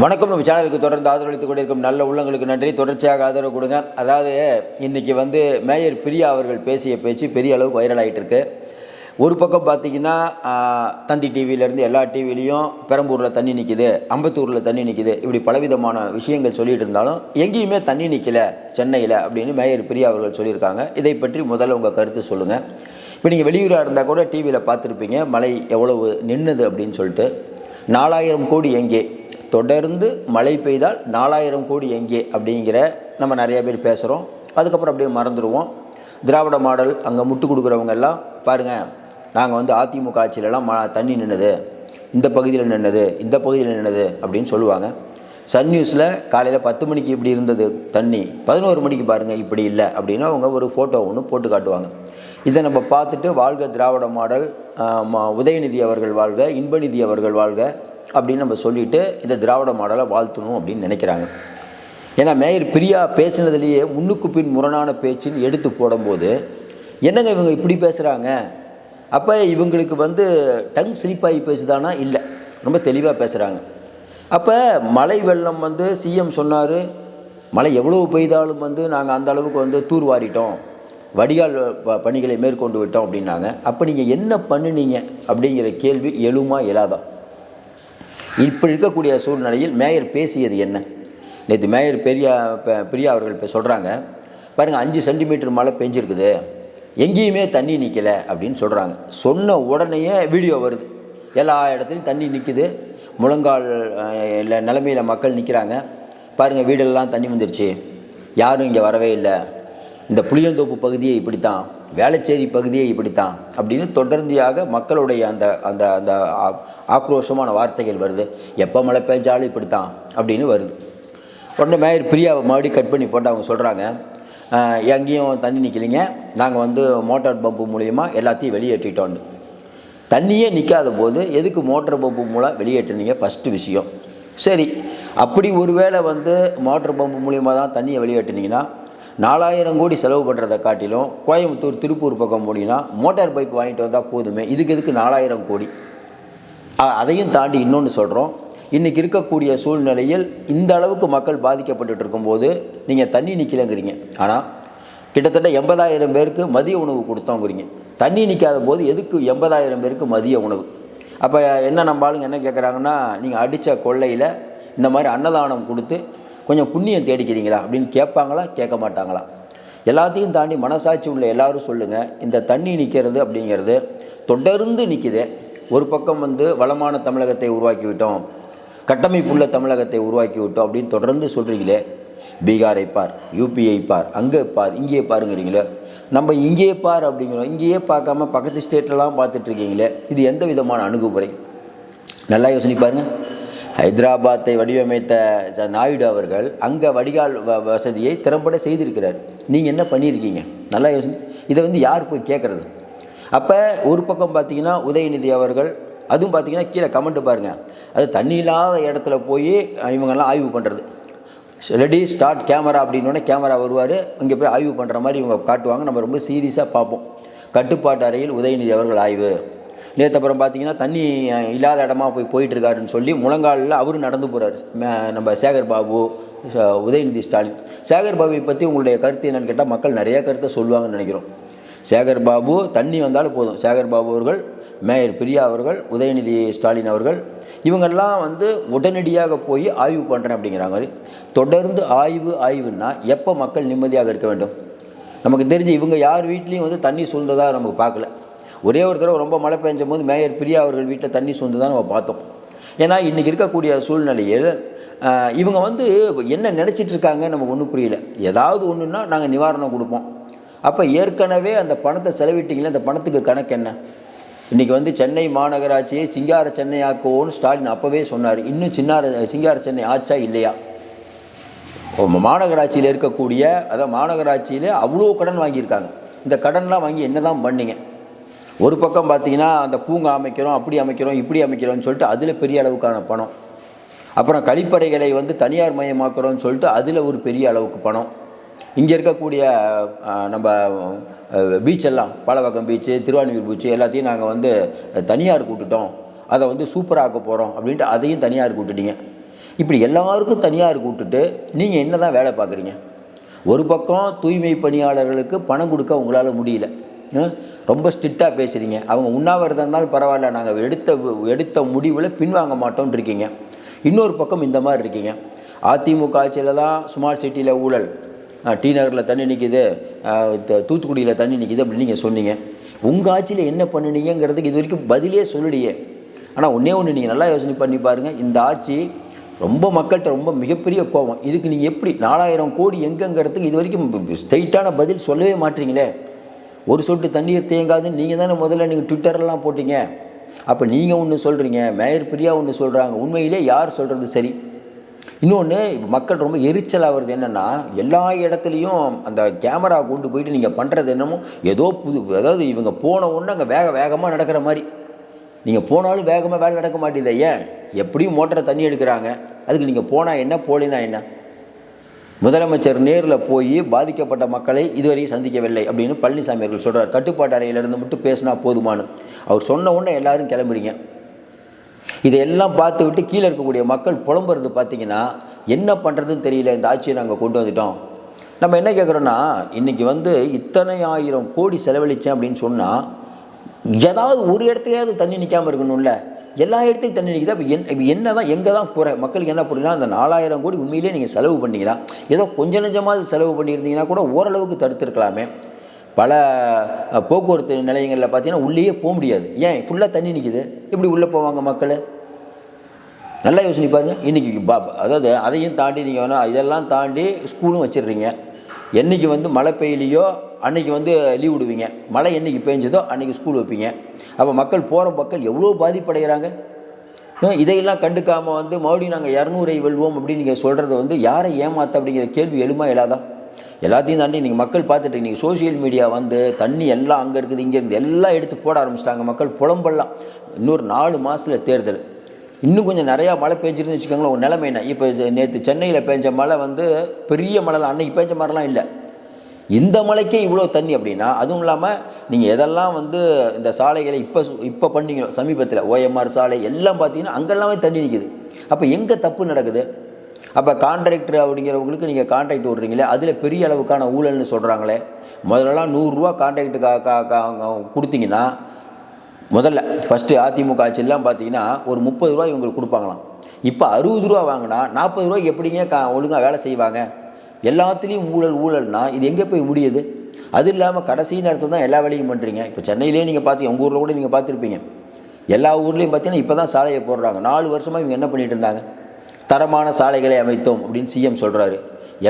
வணக்கம். நம்ம சேனலுக்கு தொடர்ந்து ஆதரவளித்துக் கொண்டிருக்கும் நல்ல உள்ளங்களுக்கு நன்றி. தொடர்ச்சியாக ஆதரவு கொடுங்க. அதாவது இன்றைக்கி வந்து மேயர் பிரியா அவர்கள் பேசிய பேச்சு பெரிய அளவுக்கு வைரல் ஆகிட்டு இருக்கு ஒரு பக்கம் பார்த்தீங்கன்னா தந்தி டிவியிலேருந்து எல்லா டிவிலையும் பெரம்பூரில் தண்ணி நிற்கிது அம்பத்தூரில் தண்ணி நிற்கிது இப்படி பலவிதமான விஷயங்கள் சொல்லிட்டு இருந்தாலும் எங்கேயுமே தண்ணி நிற்கல சென்னையில் அப்படின்னு மேயர் பிரியா அவர்கள் சொல்லியிருக்காங்க. இதை பற்றி முதல்ல உங்கள் கருத்து சொல்லுங்கள் இப்போ நீங்கள் வெளியூராக இருந்தால் கூட டிவியில் பார்த்துருப்பீங்க மழை எவ்வளவு நின்னுது அப்படின்னு சொல்லிட்டு. நாலாயிரம் கோடி எங்கே? தொடர்ந்து மழை பெய்தால் நாலாயிரம் கோடி எங்கே அப்படிங்கிற நம்ம நிறைய பேர் பேசுகிறோம் அதுக்கப்புறம் அப்படியே மறந்துடுவோம். திராவிட மாடல் அங்கே முட்டு கொடுக்குறவங்க எல்லாம் பாருங்கள் நாங்கள் வந்து அதிமுக ஆட்சியிலலாம் ம தண்ணி நின்னது. இந்த பகுதியில் நின்னது இந்த பகுதியில் நின்னது அப்படின்னு சொல்லுவாங்க. சன் நியூஸில் காலையில் பத்து மணிக்கு இப்படி இருந்தது தண்ணி பதினோரு மணிக்கு பாருங்கள் இப்படி இல்லை அப்படின்னு அவங்க ஒரு ஃபோட்டோ ஒன்று போட்டு காட்டுவாங்க. இதை நம்ம பார்த்துட்டு வாழ்க திராவிட மாடல் உதயநிதி அவர்கள் வாழ்க இன்பநிதி அவர்கள் வாழ்க. அப்படின்னு நம்ம சொல்லிட்டு இந்த திராவிட மாடலை வாழ்த்தணும் அப்படின்னு நினைக்கிறாங்க. ஏன்னா மேயர் பிரியா பேசினதுலேயே முன்னுக்கு பின் முரணான பேச்சுன்னு எடுத்து போடும்போது என்னங்க இவங்க இப்படி பேசுகிறாங்க அப்போ இவங்களுக்கு வந்து டங் ஸ்லிப்பாகி பேசுதானா? இல்லை. ரொம்ப தெளிவாக பேசுகிறாங்க அப்போ மழை வெள்ளம் வந்து சிஎம் சொன்னார் மழை எவ்வளோ பெய்தாலும் வந்து நாங்கள் அந்த அளவுக்கு வந்து தூர்வாரிட்டோம் வடிகால் ப- பணிகளை மேற்கொண்டு விட்டோம் அப்படின்னாங்க. அப்போ நீங்கள் என்ன பண்ணுனீங்க? அப்படிங்கிற கேள்வி எழுமா எழாதான் இப்போ இருக்கக்கூடிய சூழ்நிலையில் மேயர் பேசியது என்ன? நேற்று மேயர் பெரியா பெ- பிரியா அவர்கள் இப்போ சொல்கிறாங்க பாருங்கள் அஞ்சு சென்டிமீட்டர் மழை பெஞ்சிருக்குது எங்கேயுமே தண்ணி நிற்கலை அப்படின்னு சொல்கிறாங்க சொன்ன உடனேயே வீடியோ வருது. எல்லா இடத்துலையும் தண்ணி நிற்குது முழங்கால் இல்லை நிலமையில் மக்கள் நிற்கிறாங்க பாருங்கள் வீடெல்லாம் தண்ணி வந்துருச்சு. யாரும் இங்கே வரவே இல்லை. இந்த புளியந்தோப்பு பகுதியே இப்படித்தான். வேளச்சேரி பகுதியை இப்படித்தான் அப்படின்னு தொடர்ந்தியாக மக்களுடைய அந்த அந்த அந்த ஆக்ரோஷமான வார்த்தைகள் வருது. எப்போ மழை பெஞ்சாலும் இப்படித்தான் அப்படின்னு வருது. உடனே மேயர் பிரியாவை மறுபடியும் கட் பண்ணி போட்டு அவங்க சொல்கிறாங்க எங்கேயும் தண்ணி நிற்கலைங்க நாங்கள் வந்து மோட்டார் பம்பு மூலயமா எல்லாத்தையும் வெளியேற்றிட்டோன்னு தண்ணியே நிற்காத போது எதுக்கு மோட்டர் பம்பு மூலம் வெளியேற்றினீங்க? ஃபஸ்ட்டு விஷயம். சரி அப்படி ஒருவேளை வந்து மோட்டர் பம்பு மூலியமாக தான் தண்ணியை வெளியேற்றினீங்கன்னா நாலாயிரம் கோடி செலவு பண்ணுறதை காட்டிலும் கோயம்புத்தூர் திருப்பூர் பக்கம் போனீங்கன்னா மோட்டார் பைக் வாங்கிட்டு வந்தால் போதுமே. இதுக்கு எதுக்கு நாலாயிரம் கோடி? அதையும் தாண்டி இன்னொன்று சொல்கிறோம் இன்றைக்கி இருக்கக்கூடிய சூழ்நிலையில் இந்த அளவுக்கு மக்கள் பாதிக்கப்பட்டுட்டு இருக்கும்போது நீங்கள் தண்ணி நிற்கலைங்கிறீங்க ஆனால் கிட்டத்தட்ட எண்பதாயிரம் பேருக்கு மதிய உணவு கொடுத்தோங்கிறீங்க. தண்ணி நிற்காத போது எதுக்கு எண்பதாயிரம் பேருக்கு மதிய உணவு? அப்போ என்ன நம்ம ஆளுங்க என்ன கேட்குறாங்கன்னா நீங்கள் அடித்த கொள்ளையில் இந்த மாதிரி அன்னதானம் கொடுத்து கொஞ்சம் புண்ணியம் தேடிக்கிறீங்களா அப்படின்னு கேட்பாங்களா? கேட்க மாட்டாங்களா? எல்லாத்தையும் தாண்டி மனசாட்சி உள்ள எல்லாரும் சொல்லுங்கள் இந்த தண்ணி நிற்கிறது அப்படிங்கிறது தொடர்ந்து நிற்குது ஒரு பக்கம் வந்து வளமான தமிழகத்தை உருவாக்கி விட்டோம் கட்டமைப்புள்ள தமிழகத்தை உருவாக்கி விட்டோம் அப்படின்னு தொடர்ந்து சொல்கிறீங்களே பீகாரை பார் யூபிஐ பார் அங்கே பார் இங்கேயே பாருங்கிறீங்களே? நம்ம இங்கேயே பார் அப்படிங்கிறோம் இங்கேயே பார்க்காம பக்கத்து ஸ்டேட்லலாம் பார்த்துட்ருக்கீங்களே இது எந்த விதமான அணுகுமுறை? நல்லா யோசனை பாருங்கள் ஹைதராபாத்தை வடிவமைத்த நாயுடு அவர்கள் அங்கே வடிகால் வ- வசதியை திறம்பட செய்திருக்கிறார். நீங்கள் என்ன பண்ணியிருக்கீங்க? நல்லா யோசனை இதை வந்து யார் போய் கேட்குறது அப்போ ஒரு பக்கம் பார்த்தீங்கன்னா உதயநிதி அவர்கள் அதுவும் பார்த்தீங்கன்னா கீழே கமெண்ட் பாருங்கள் அது தண்ணி இல்லாத இடத்துல போய் இவங்கெல்லாம் ஆய்வு பண்ணுறது ரெடி ஸ்டார்ட் கேமரா அப்படின்னோடனே கேமரா வருவார் அங்கே போய் ஆய்வு பண்ணுற மாதிரி இவங்க காட்டுவாங்க. நம்ம ரொம்ப சீரியஸாக பார்ப்போம். கட்டுப்பாட்டு அறையில் உதயநிதி அவர்கள் ஆய்வு. நேற்று அப்புறம் பார்த்தீங்கன்னா தண்ணி இல்லாத இடமா போய் போயிட்டுருக்காருன்னு சொல்லி முழங்காலில் அவரும் நடந்து போகிறார் நம்ம சேகர் பாபு உதயநிதி ஸ்டாலின். சேகர் பாபுவை பற்றி உங்களுடைய கருத்து என்னென்னு கேட்டால் மக்கள் நிறைய கருத்தை சொல்லுவாங்கன்னு நினைக்கிறோம். சேகர் பாபு தண்ணி வந்தாலும் போதும். சேகர் பாபு அவர்கள் மேயர் பிரியா அவர்கள் உதயநிதி ஸ்டாலின் அவர்கள் இவங்கெல்லாம் வந்து உடனடியாக போய் ஆய்வு பண்ணுறேன் அப்படிங்கிற மாதிரி தொடர்ந்து ஆய்வு ஆய்வுன்னா எப்போ மக்கள் நிம்மதியாக இருக்க வேண்டும்? நமக்கு தெரிஞ்சு இவங்க யார் வீட்லேயும் வந்து தண்ணி சூழ்ந்ததாக நமக்கு பார்க்கல. ஒரே ஒரு தடவை ரொம்ப மழை பெஞ்ச போது மேயர் பிரியா அவர்கள் வீட்டில் தண்ணி சூழ்ந்ததாக நம்ம பார்த்தோம். ஏன்னா இன்றைக்கி இருக்கக்கூடிய சூழ்நிலையில் இவங்க வந்து என்ன நினச்சிட்டு இருக்காங்க நமக்கு ஒன்றும் புரியல. ஏதாவது ஒன்றுன்னா நாங்கள் நிவாரணம் கொடுப்போம். அப்போ ஏற்கனவே அந்த பணத்தை செலவிட்டீங்களே அந்த பணத்துக்கு கணக்கு என்ன? இன்றைக்கி வந்து சென்னை மாநகராட்சியை சிங்கார சென்னை ஆக்குவோன்னு ஸ்டாலின் அப்போவே சொன்னார். இன்னும் சின்னார சிங்கார சென்னை ஆச்சா இல்லையா? மாநகராட்சியில் இருக்கக்கூடிய அதான் மாநகராட்சியில் அவ்வளோ கடன் வாங்கியிருக்காங்க. இந்த கடன்லாம் வாங்கி என்ன தான் பண்ணிங்க? ஒரு பக்கம் பார்த்தீங்கன்னா அந்த பூங்கா அமைக்கிறோம் அப்படி அமைக்கிறோம் இப்படி அமைக்கிறோம்னு சொல்லிட்டு அதில் பெரிய அளவுக்கான பணம். அப்புறம் கழிப்பறைகளை வந்து தனியார் மயமாக்குறோம்னு சொல்லிட்டு அதில் ஒரு பெரிய அளவுக்கு பணம். இங்கே இருக்கக்கூடிய நம்ம பீச்செல்லாம் பலவக்கம் பீச்சு திருவான்மியூர் பீச்சு எல்லாத்தையும் நாங்கள் வந்து தனியார் கூட்டுட்டோம். அதை வந்து சூப்பராக ஆக்க போகிறோம் அப்படின்ட்டு அதையும் தனியார் கூட்டுட்டீங்க. இப்படி எல்லாருக்கும் தனியார் கூட்டுட்டு நீங்கள் என்ன தான் வேலை பார்க்குறீங்க? ஒரு பக்கம் தூய்மை பணியாளர்களுக்கு பணம் கொடுக்க உங்களால் முடியல. ரொம்ப ஸ்ட்ரிக்டாக பேசுகிறீங்க அவங்க உண்ணாவிரதம் இருந்தாலும் பரவாயில்ல. நாங்கள் எடுத்த எடுத்த முடிவில் பின்வாங்க மாட்டோம்னு இருக்கீங்க. இன்னொரு பக்கம் இந்த மாதிரி இருக்கீங்க. அதிமுக ஆட்சியில் தான் ஸ்மார்ட் சிட்டியில் ஊழல். டி நகரில் தண்ணி நிற்கிது தூத்துக்குடியில் தண்ணி நிற்கிது அப்படின்னு நீங்கள் சொன்னீங்க. உங்கள் ஆட்சியில் என்ன பண்ணுனீங்கங்கிறதுக்கு இது வரைக்கும் பதிலே சொல்லலையே ஆனால் ஒன்றே ஒன்று நீங்கள் நல்லா யோசனை பண்ணி பாருங்கள் இந்த ஆட்சி ரொம்ப மக்கள்கிட்ட ரொம்ப மிகப்பெரிய கோபம். இதுக்கு நீங்கள் எப்படி நாலாயிரம் கோடி எங்கங்கிறதுக்கு இது வரைக்கும் ஸ்ட்ரைட்டான பதில் சொல்லவே மாட்டீங்களே? ஒரு சொட்டு தண்ணீர் தேங்காதுன்னு நீங்கள் தானே முதல்ல நீங்கள் ட்விட்டர்லாம் போட்டீங்க. அப்போ நீங்கள் ஒன்று சொல்கிறீங்க மேயர் பிரியா ஒன்று சொல்கிறாங்க உண்மையிலே யார் சொல்கிறது சரி? இன்னொன்று மக்கள் ரொம்ப எரிச்சல் ஆகிறது என்னென்னா எல்லா இடத்துலையும் அந்த கேமரா கொண்டு போயிட்டு நீங்கள் பண்ணுறது என்னமோ ஏதோ புது அதாவது இவங்க போன ஒன்று அங்கே வேக வேகமாக நடக்கிற மாதிரி. நீங்கள் போனாலும் வேகமாக வேலை நடக்க மாட்டேங்குது ஏன் எப்படியும் மோட்டரை தண்ணி எடுக்கிறாங்க. அதுக்கு நீங்கள் போனால் என்ன போலினா என்ன? முதலமைச்சர் நேரில் போய் பாதிக்கப்பட்ட மக்களை இதுவரையும் சந்திக்கவில்லை அப்படின்னு பழனிசாமி அவர்கள் சொல்கிறார் கட்டுப்பாட்டு அறையிலிருந்து மட்டும் பேசினா போதுமானு அவர் சொன்ன உடனே எல்லாரும் கிளம்புறீங்க. இதையெல்லாம் பார்த்து விட்டு கீழே இருக்கக்கூடிய மக்கள் புலம்புறது பார்த்தீங்கன்னா என்ன பண்ணுறதுன்னு தெரியல. இந்த ஆட்சியை நாங்கள் கொண்டு வந்துட்டோம். நம்ம என்ன கேட்குறோன்னா இன்றைக்கி வந்து இத்தனை ஆயிரம் கோடி செலவழித்தேன் அப்படின்னு சொன்னால் ஏதாவது ஒரு இடத்துலையாவது தண்ணி நிற்காமல் இருக்கணும்ல? எல்லா இடத்துலையும் தண்ணி நிற்கிது அப்போ என் இப்போ என்ன தான் எங்கே தான் குறை மக்களுக்கு என்ன புரியுதுன்னா அந்த நாலாயிரம் கோடி உண்மையிலேயே நீங்கள் செலவு பண்ணீங்கன்னா ஏதோ கொஞ்சம் நஞ்சமாவது செலவு பண்ணியிருந்தீங்கன்னா கூட ஓரளவுக்கு தடுத்துருக்கலாமே. பல போக்குவரத்து நிலையங்களில் பார்த்தீங்கன்னா உள்ளேயே போக முடியாது. ஏன்? ஃபுல்லாக தண்ணி நிற்கிது எப்படி உள்ளே போவாங்க மக்கள்? நல்லா யோசனை பாருங்கள் இன்றைக்கி பா அதாவது அதையும் தாண்டி நீங்கள் வேணால் இதெல்லாம் தாண்டி ஸ்கூலும் வச்சிடுறீங்க. என்னைக்கு வந்து மழை பெய்யலையோ அன்னைக்கு வந்து லீவ் விடுவீங்க. மழை என்றைக்கு பெஞ்சதோ அன்றைக்கி ஸ்கூல் வைப்பீங்க. அப்போ மக்கள் போகிற மக்கள் எவ்வளோ பாதிப்படைகிறாங்க? இதையெல்லாம் கண்டுக்காமல் வந்து மறுபடியும் நாங்கள் இரநூறை வெல்வோம் அப்படின்னு நீங்கள் சொல்கிறது வந்து யாரை ஏமாத்த அப்படிங்கிற கேள்வி எழுமா இல்லாதா? எல்லாத்தையும் தாண்டி நீங்கள் மக்கள் பார்த்துட்டு நீங்கள் சோஷியல் மீடியா வந்து தண்ணி எல்லாம் அங்கே இருக்குது இங்கே இருக்குது எல்லாம் எடுத்து போட ஆரம்பிச்சிட்டாங்க மக்கள் புலம்பெல்லாம். இன்னொரு நாலு மாதத்தில் தேர்தல். இன்னும் கொஞ்சம் நிறையா மழை பெஞ்சிருந்து வச்சுக்கோங்களேன் ஒரு நிலைமை என்ன? இப்போ நேற்று சென்னையில் பெஞ்ச மழை வந்து பெரிய மழைலாம் அன்னைக்கு பெஞ்ச மாதிரிலாம் இல்லை. இந்த மலைக்கே இவ்வளோ தண்ணி அப்படின்னா அதுவும் இல்லாமல் நீங்கள் எதெல்லாம் வந்து இந்த சாலைகளை இப்போ இப்போ பண்ணீங்க சமீபத்தில் ஓஎம்ஆர் சாலை எல்லாம் பார்த்தீங்கன்னா அங்கெல்லாமே தண்ணி நிற்குது அப்போ எங்கே தப்பு நடக்குது? அப்போ கான்ட்ராக்டர் அப்படிங்கிறவங்களுக்கு நீங்கள் கான்ட்ராக்ட் விட்றீங்களே அதில் பெரிய அளவுக்கான ஊழல்னு சொல்கிறாங்களே முதல்லலாம் நூறுரூவா கான்ட்ராக்டு கா கா கா கொடுத்தீங்கன்னா முதல்ல ஃபஸ்ட்டு அதிமுக ஆட்சியெல்லாம் பார்த்தீங்கன்னா ஒரு முப்பது ரூபா இவங்களுக்கு கொடுப்பாங்களாம். இப்போ அறுபது ரூபா வாங்கினா நாற்பது ரூபா எப்படிங்க கா ஒழுங்காக வேலை செய்வாங்க? எல்லாத்துலேயும் ஊழல் ஊழல்னா இது எங்கே போய் முடியுது? அது இல்லாமல் கடைசி நேரத்தில் தான் எல்லா வேலையும் பண்ணுறீங்க இப்போ சென்னையிலேயே நீங்கள் பார்த்து உங்கள் ஊரில் கூட நீங்கள் பார்த்துருப்பீங்க. எல்லா ஊர்லேயும் பார்த்தீங்கன்னா இப்போ தான் சாலையை போடுறாங்க. நாலு வருஷமாக இவங்க என்ன பண்ணிகிட்டு இருந்தாங்க? தரமான சாலைகளை அமைத்தோம் அப்படின்னு சிஎம் சொல்கிறாரு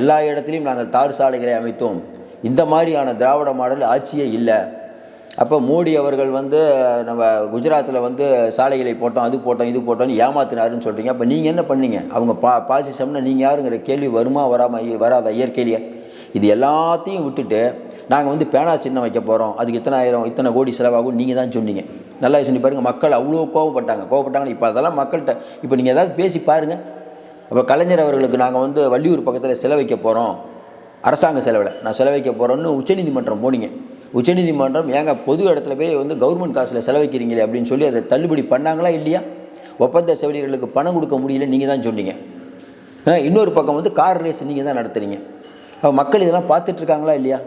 எல்லா இடத்துலையும் நாங்கள் தார் சாலைகளை அமைத்தோம். இந்த மாதிரியான திராவிட மாடல் ஆட்சியே இல்லை. அப்போ மோடி அவர்கள் வந்து நம்ம குஜராத்தில் வந்து சாலைகளை போட்டோம் அது போட்டோம் இது போட்டோம்னு ஏமாத்தினாருன்னு சொல்கிறீங்க அப்போ நீங்கள் என்ன பண்ணீங்க? அவங்க பா பாசிசம்னா நீங்கள் யாருங்கிற கேள்வி வருமா வராமல் வராத? இயற்கையிலேயே. இது எல்லாத்தையும் விட்டுட்டு நாங்கள் வந்து பேனா சின்னம் வைக்க போகிறோம் அதுக்கு இத்தனை ஆயிரம் இத்தனை கோடி செலவாகும் நீங்கள் தான் சொன்னீங்க. நல்லா சொல்லி பாருங்கள் மக்கள் அவ்வளோ கோவப்பட்டாங்க. கோவப்பட்டாங்கன்னு இப்போ அதெல்லாம் மக்கள்கிட்ட இப்போ நீங்கள் ஏதாவது பேசி பாருங்கள் அப்போ கலைஞர் அவர்களுக்கு நாங்கள் வந்து வள்ளியூர் பக்கத்தில் செலவைக்க போகிறோம் அரசாங்க செலவில். நான் செலவைக்க போகிறோன்னு உச்சநீதிமன்றம் போனீங்க. உச்சநீதிமன்றம் ஏங்க பொது இடத்துல போய் வந்து கவர்மெண்ட் காசில் செலவைக்கிறீங்களே அப்படின்னு சொல்லி அதை தள்ளுபடி பண்ணாங்களா இல்லையா? ஒப்பந்த செவிலியர்களுக்கு பணம் கொடுக்க முடியல நீங்கள் தான் சொன்னீங்க. இன்னொரு பக்கம் வந்து கார் ரேஸ் நீங்கள் தான் நடத்துகிறீங்க அப்போ மக்கள் இதெல்லாம் பார்த்துட்ருக்காங்களா இல்லையா?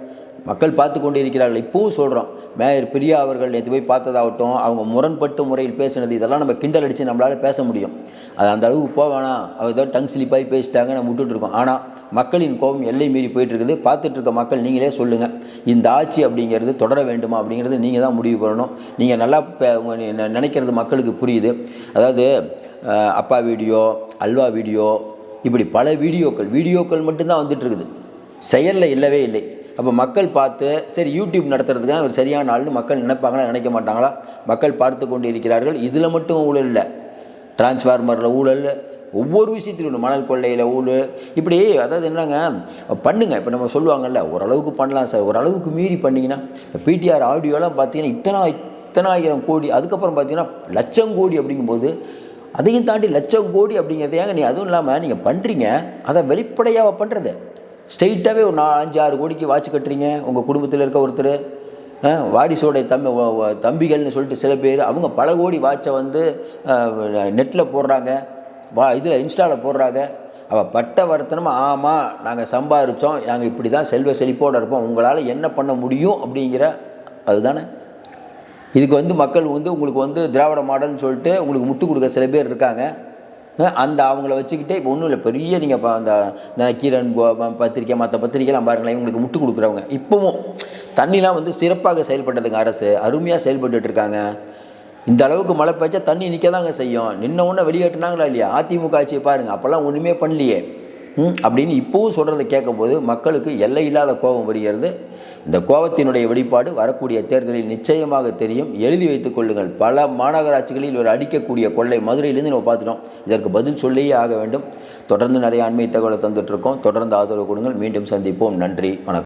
மக்கள் பார்த்து கொண்டு இருக்கிறார்கள் இப்பவும் சொல்கிறோம் மேயர் பிரியா அவர்கள் நேற்று போய் பார்த்ததாகட்டும் அவங்க முரண்பட்டு முறையில் பேசினது இதெல்லாம் நம்ம கிண்டல் அடித்து நம்மளால் பேச முடியும். அது அந்த அளவுக்கு போக வேணாம். அவர் ஏதோ டங் ஸ்லிப்பாகி பேசிட்டாங்க நம்ம விட்டுட்டு இருக்கோம். ஆனால் மக்களின் கோபம் எல்லை மீறி போயிட்டு இருக்குது பார்த்துட்டு இருக்க மக்கள் நீங்களே சொல்லுங்கள் இந்த ஆட்சி அப்படிங்கிறது தொடர வேண்டுமா அப்படிங்கிறது நீங்கள் தான் முடிவு பண்ணணும். நீங்கள் நல்லா நினைக்கிறது மக்களுக்கு புரியுது. அதாவது அப்பா வீடியோ அல்வா வீடியோ இப்படி பல வீடியோக்கள் வீடியோக்கள் மட்டும்தான் வந்துட்டு இருக்குது செயலில் இல்லவே இல்லை. அப்போ மக்கள் பார்த்து சரி யூடியூப் நடத்துறதுக்காக ஒரு சரியான ஆள்னு மக்கள் நினைப்பாங்களா நினைக்க மாட்டாங்களா? மக்கள் பார்த்து கொண்டு இருக்கிறார்கள். இதில் மட்டும் ஊழல் இல்லை. டிரான்ஸ்ஃபார்மரில் ஊழல் ஒவ்வொரு விஷயத்திலும் மணல் கொள்ளையில் ஊழ். இப்படி அதாவது என்னங்க பண்ணுங்க. இப்போ நம்ம சொல்லுவாங்கல்ல ஓரளவுக்கு பண்ணலாம் சார். ஓரளவுக்கு மீறி பண்ணிங்கன்னா பிடிஆர் ஆடியோலாம் பார்த்தீங்கன்னா இத்தனை இத்தனாயிரம் கோடி அதுக்கப்புறம் பார்த்தீங்கன்னா லட்சம் கோடி அப்படிங்கும்போது அதையும் தாண்டி லட்சம் கோடி அப்படிங்கிறது ஏங்க நீ அதுவும் இல்லாமல் நீங்கள் பண்ணுறீங்க அதை வெளிப்படையாக பண்ணுறது ஸ்ட்ரெயிட்டாகவே ஒரு நாலு அஞ்சு ஆறு கோடிக்கு வாட்ச் கட்டுறீங்க உங்கள் குடும்பத்தில் இருக்க ஒருத்தர் வாரிசோடைய வாரிசோட தம்பி தம்பிகள்னு சொல்லிட்டு சில பேர் அவங்க பல கோடி வாட்சை வந்து நெட்டில் போடுறாங்க. வா இதில் இன்ஸ்டாவில் போடுறாங்க. அவள் பட்ட வருத்தனமாக ஆமாம் நாங்கள் சம்பாரித்தோம் நாங்கள் இப்படி தான் செல்வ செழிப்போடு இருப்போம். உங்களால் என்ன பண்ண முடியும்? அப்படிங்கிற அதுதானே. இதுக்கு வந்து மக்கள் வந்து உங்களுக்கு வந்து திராவிட மாடல்னு சொல்லிட்டு உங்களுக்கு முட்டு கொடுக்க சில பேர் இருக்காங்க. அந்த அவங்கள வச்சுக்கிட்டே இப்போ ஒன்றும் இல்லை. பெரிய நீங்கள் இப்போ அந்த கீரன் பத்திரிக்கை மற்ற பத்திரிக்கைலாம் பாருங்களேன் உங்களுக்கு முட்டு கொடுக்குறவங்க. இப்போவும் தண்ணிலாம் வந்து சிறப்பாக செயல்பட்டதுங்க அரசு. அருமையாக செயல்பட்டுருக்காங்க இருக்காங்க. இந்த அளவுக்கு மழை பெய்ச்சா தண்ணி நிற்க தாங்க செய்யும். நின்ன உடனே வெளியேற்றினாங்களா இல்லையா? அதிமுக ஆட்சியை பாருங்கள் அப்போல்லாம் ஒன்றுமே பண்ணலையே. ம்? அப்படின்னு இப்போவும் சொல்கிறத கேட்கும்போது மக்களுக்கு எல்லை இல்லாத கோபம் வருகிறது. இந்த கோபத்தினுடைய வெளிப்பாடு வரக்கூடிய தேர்தலில் நிச்சயமாக தெரியும். எழுதி வைத்துக் கொள்ளுங்கள். பல மாநகராட்சிகளில் ஒரு அடிக்கக்கூடிய கொள்ளை மதுரையிலேருந்து நம்ம பார்த்துட்டோம். இதற்கு பதில் சொல்லியே ஆக வேண்டும். தொடர்ந்து நிறைய அண்மை தகவலை தந்துட்டு இருக்கோம். தொடர்ந்து ஆதரவு கொடுங்கள். மீண்டும் சந்திப்போம். நன்றி. வணக்கம்.